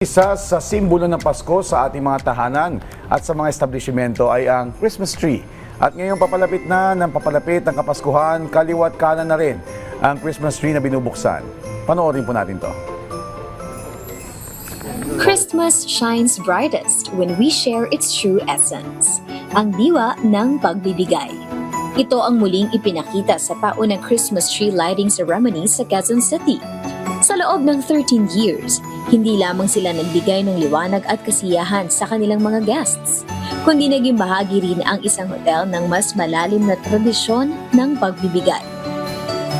Isa sa simbolo ng Pasko sa ating mga tahanan at sa mga establishmento ay ang Christmas tree. At ngayong papalapit na ng papalapit ang Kapaskuhan, kaliwat kanan na rin ang Christmas tree na binubuksan. Panoorin po natin to. Christmas shines brightest when we share its true essence, ang diwa ng pagbibigay. Ito ang muling ipinakita sa taon ng Christmas tree lighting ceremony sa Quezon City. Sa loob ng 13 years, hindi lamang sila nagbigay ng liwanag at kasiyahan sa kanilang mga guests, kundi naging bahagi rin ang isang hotel ng mas malalim na tradisyon ng pagbibigay.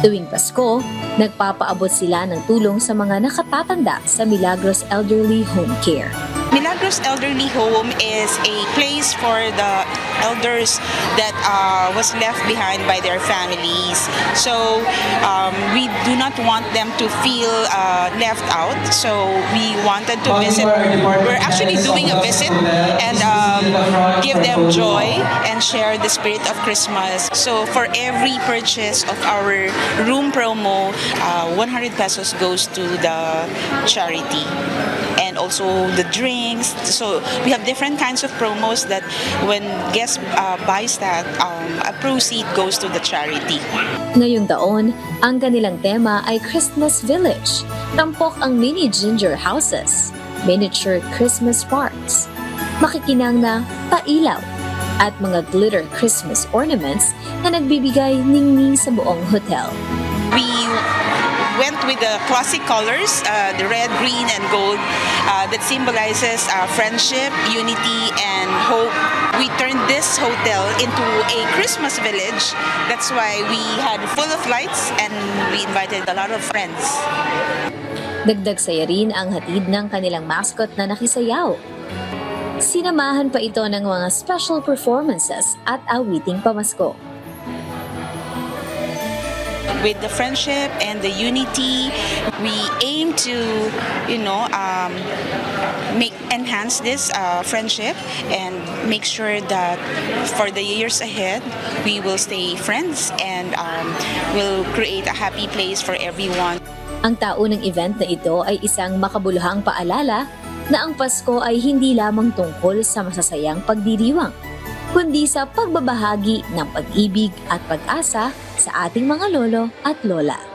Tuwing Pasko, nagpapaabot sila ng tulong sa mga nakatatanda sa Milagros Elderly Home Care. Milagros Elderly Home is a place for the elders that uh, was left behind by their families. So um, we do not want them to feel uh, left out. So we wanted to visit. We're actually doing a visit and um, give them joy and share the spirit of Christmas. So for every purchase of our room 100 pesos goes to the charity and also the drinks. So we have different kinds of promos that when guests uh, buys that, um, a proceed goes to the charity. Ngayong taon, ang kanilang tema ay Christmas Village. Tampok ang mini ginger houses, miniature Christmas parks, makikinang na pailaw, at mga glitter Christmas ornaments na nagbibigay ningning sa buong hotel. We went with the classic colors, uh, the red, green, and gold, uh, that symbolizes uh, friendship, unity, and hope. We turned this hotel into a Christmas village. That's why we had full of lights and we invited a lot of friends. Dagdag saya rin ang hatid ng kanilang mascot na nakisayaw. Sinamahan pa ito ng mga special performances at awiting pamasko. With the friendship and the unity we aim to you know um, make enhance this uh, friendship and make sure that for the years ahead we will stay friends and um, will create a happy place for everyone. Ang taon ng event na ito ay isang makabuluhang paalala na ang Pasko ay hindi lamang tungkol sa masasayang pagdiriwang, kundi sa pagbabahagi ng pag-ibig at pag-asa sa ating mga lolo at lola.